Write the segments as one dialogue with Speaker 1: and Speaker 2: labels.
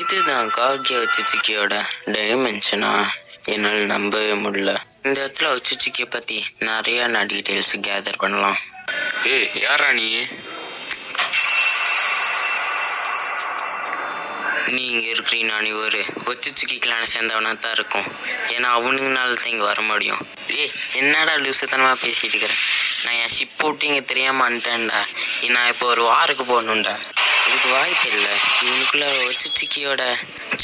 Speaker 1: இதுதான் காகிய ஒச்சுச்சிக்கியோட டைமென்ஷனா என்னால் நம்பவே முடியல. இந்த இடத்துல ஒச்சுச்சிக்கியை பற்றி நிறைய நான் டீட்டெயில்ஸ் கேதர் பண்ணலாம்.
Speaker 2: ஏ யாரா நீ?
Speaker 1: நீ இங்கே இருக்கிறீனா? ஒரு ஒச்சுச்சுக்கி கிளான சேர்ந்தவனா தான் இருக்கும். ஏன்னா அவனுங்கனால தான் இங்கே வர முடியும். ஏ என்னடா லூசுத்தனமாக பேசிட்டு இருக்கிறேன் நான் என் ஷிப் போட்டு இங்கே தெரியாம வந்துட்டேன்டா. நான் இப்போ ஒரு வாருக்கு போகணும்டா. இதுக்கு வாய்ப்பு இல்லை இவனுக்குள்ள ஒச்சுச்சிக்கியோட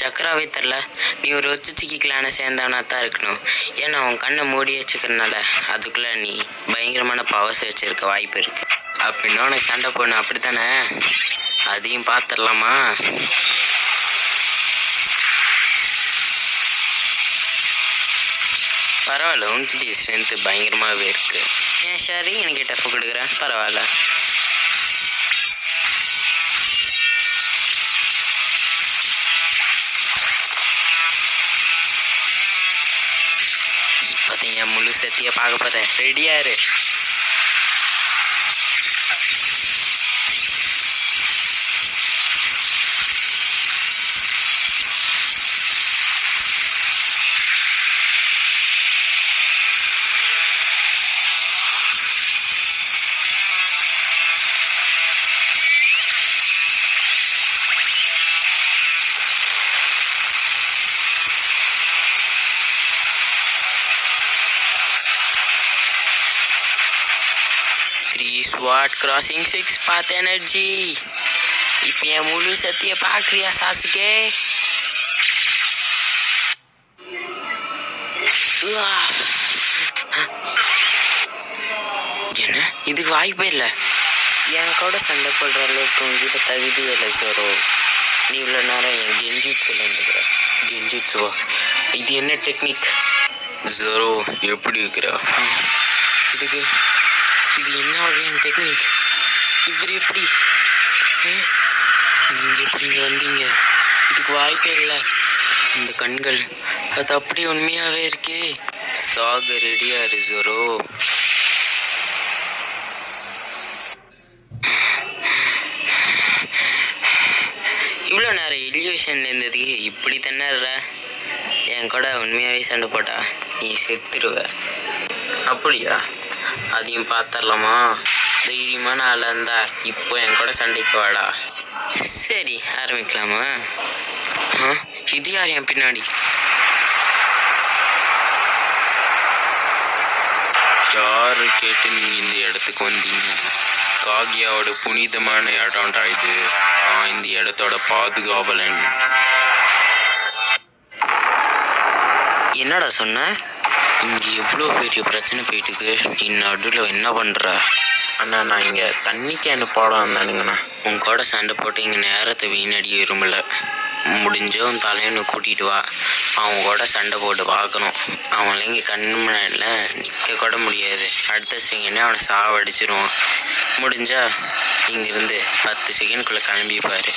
Speaker 1: சக்கராவே தெரில நீ ஒரு ஒச்சுச்சிக்கி கிளானை சேர்ந்தவனா தான் இருக்கணும். ஏன்னா அவன் கண்ணை மூடி வச்சுக்கிறனால அதுக்குள்ளே நீ பயங்கரமான பவர்ஸ் வச்சிருக்க வாய்ப்பு இருக்கு. அப்படின்னா உனக்கு சண்டை போடணும். அப்படித்தானே? அதையும் பார்த்துடலாமா பரவாயில்ல. உன்கிட்ட ஸ்ட்ரென்த்து பயங்கரமாகவே இருக்குது ஏன் சரி எனக்கு டஃப் கொடுக்குறேன் பரவாயில்ல. இப்போதான் பார்க்க போகிறேன் ரெடியாக இரு. Swat crossing six path energy இப்போ என் முழு சத்திய சாசுகே உவா. என்ன இதுக்கு வாய்ப்பே இல்லை என் கூட சண்டை போடுற அளவுக்கு உங்ககிட்ட தகுதி இல்லை ஜோரோ நீ இவ்வளோ நேரம் என் கெஞ்சிச்சுல இருந்துக்கிற கெஞ்சிச்சுவா இது என்ன டெக்னிக் ஜோரோ எப்படி இருக்கிற இதுக்கு இது என்ன வகையான டெக்னிக் இவர் எப்படி? நீங்கள் எப்படி இங்கே வந்தீங்க? இதுக்கு வாய்ப்பே இல்லை. அந்த கண்கள் அது அப்படி உண்மையாகவே இருக்கே. சாக ரெடியா இரு இவ்வளோ நேரம் எலிவேஷன் இருந்ததுக்கு இப்படி திணற என் கூட உண்மையாகவே சண்டை போட்டா நீ செத்துருவ. அப்படியா? அதையும் பார்த்துடலாமா? தைரியமான ஆளாக இருந்தா இப்போ என் கூட சண்டைக்கு வாடா. சரி ஆரம்பிக்கலாமா? இது யார் என் பின்னாடி?
Speaker 2: யாரு கேட்டு நீங்க இந்த இடத்துக்கு வந்தீங்க? காகியாவோட புனிதமான இடம்டா இது. நான் இந்த இடத்தோட பாதுகாவலன்.
Speaker 1: என்னடா சொன்ன? இங்கே எவ்வளோ பெரிய பிரச்சனை போயிட்டுக்கு நீ நடுவில் என்ன பண்ணுற
Speaker 2: அண்ணா நான் இங்கே தண்ணி கேனு பாடம் வந்தானுங்கண்ணா.
Speaker 1: உன் கூட சண்டை போட்டு இங்கே நேரத்தை வீணடி விரும்பல முடிஞ்சோ உன் தலைவனை கூட்டிகிட்டு வா. அவன் கூட சண்டை போட்டு பார்க்கணும். அவன் இங்கே கண்ணு முன்னாடியில் நிற்க கூட முடியாது. அடுத்த செகண்டே அவனை சாவடிச்சிருவான். முடிஞ்சா இங்கேருந்து பத்து செகண்ட்குள்ளே கிளம்பிப்பார்.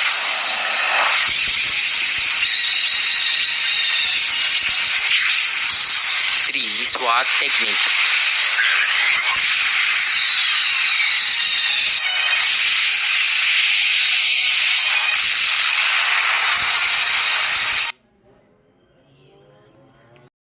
Speaker 1: squad technique.